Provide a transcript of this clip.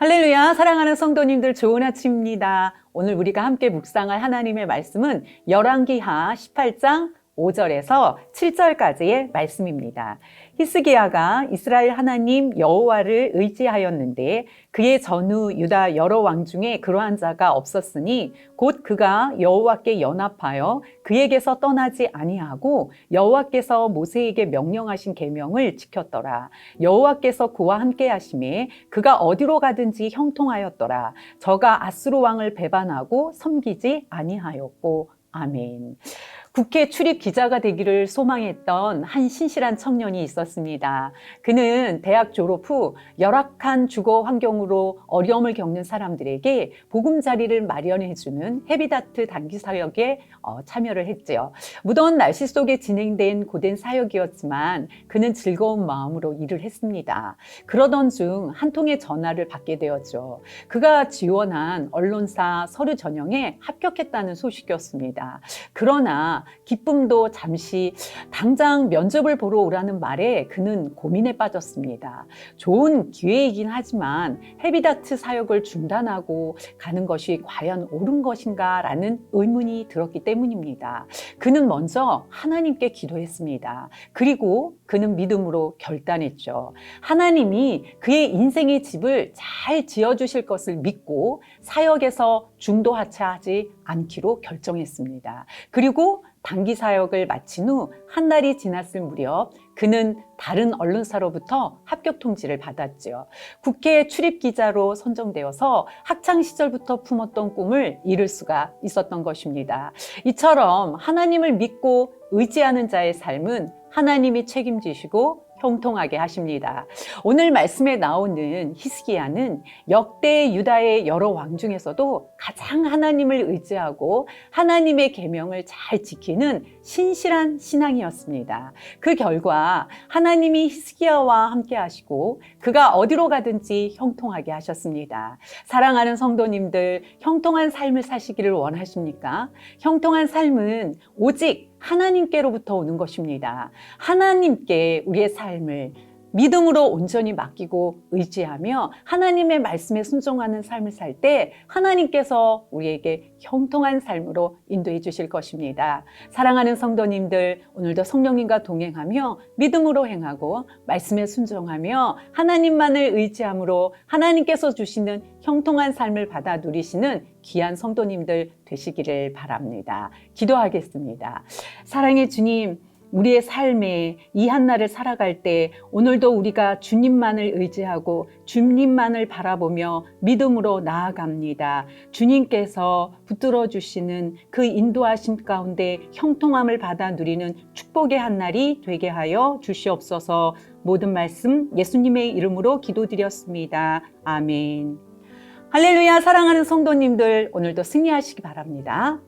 할렐루야 사랑하는 성도님들 좋은 아침입니다. 오늘 우리가 함께 묵상할 하나님의 말씀은 열왕기하 18장 5절에서 7절까지의 말씀입니다. 히스기야가 이스라엘 하나님 여호와를 의지하였는데 그의 전후 유다 여러 왕 중에 그러한 자가 없었으니 곧 그가 여호와께 연합하여 그에게서 떠나지 아니하고 여호와께서 모세에게 명령하신 계명을 지켰더라. 여호와께서 그와 함께 하심에 그가 어디로 가든지 형통하였더라. 저가 아스루 왕을 배반하고 섬기지 아니하였고 아멘. 국회 출입 기자가 되기를 소망했던 한 신실한 청년이 있었습니다. 그는 대학 졸업 후 열악한 주거 환경으로 어려움을 겪는 사람들에게 보금자리를 마련해주는 헤비다트 단기 사역에 어, 참여를 했지요. 무더운 날씨 속에 진행된 고된 사역이었지만 그는 즐거운 마음으로 일을 했습니다. 그러던 중 한 통의 전화를 받게 되었죠. 그가 지원한 언론사 서류 전형에 합격했다는 소식이었습니다. 그러나 기쁨도 잠시 당장 면접을 보러 오라는 말에 그는 고민에 빠졌습니다. 좋은 기회이긴 하지만 헤비다트 사역을 중단하고 가는 것이 과연 옳은 것인가 라는 의문이 들었기 때문입니다. 그는 먼저 하나님께 기도했습니다. 그리고 그는 믿음으로 결단했죠. 하나님이 그의 인생의 집을 잘 지어주실 것을 믿고 사역에서 중도 하차하지 않기로 결정했습니다. 그리고 단기 사역을 마친 후 한 달이 지났을 무렵 그는 다른 언론사로부터 합격 통지를 받았죠. 국회 출입 기자로 선정되어서 학창 시절부터 품었던 꿈을 이룰 수가 있었던 것입니다. 이처럼 하나님을 믿고 의지하는 자의 삶은 하나님이 책임지시고 형통하게 하십니다. 오늘 말씀에 나오는 히스기야는 역대 유다의 여러 왕 중에서도 가장 하나님을 의지하고 하나님의 계명을 잘 지키는 신실한 신앙이었습니다. 그 결과 하나님이 히스기야와 함께 하시고 그가 어디로 가든지 형통하게 하셨습니다. 사랑하는 성도님들 형통한 삶을 사시기를 원하십니까? 형통한 삶은 오직 하나님께로부터 오는 것입니다. 하나님께 우리의 삶을 믿음으로 온전히 맡기고 의지하며 하나님의 말씀에 순종하는 삶을 살 때 하나님께서 우리에게 형통한 삶으로 인도해 주실 것입니다. 사랑하는 성도님들, 오늘도 성령님과 동행하며 믿음으로 행하고 말씀에 순종하며 하나님만을 의지함으로 하나님께서 주시는 형통한 삶을 받아 누리시는 귀한 성도님들 되시기를 바랍니다. 기도하겠습니다. 사랑의 주님, 우리의 삶에 이 한날을 살아갈 때 오늘도 우리가 주님만을 의지하고 주님만을 바라보며 믿음으로 나아갑니다. 주님께서 붙들어 주시는 그 인도하심 가운데 형통함을 받아 누리는 축복의 한날이 되게 하여 주시옵소서 모든 말씀 예수님의 이름으로 기도드렸습니다. 아멘. 할렐루야 사랑하는 성도님들 오늘도 승리하시기 바랍니다.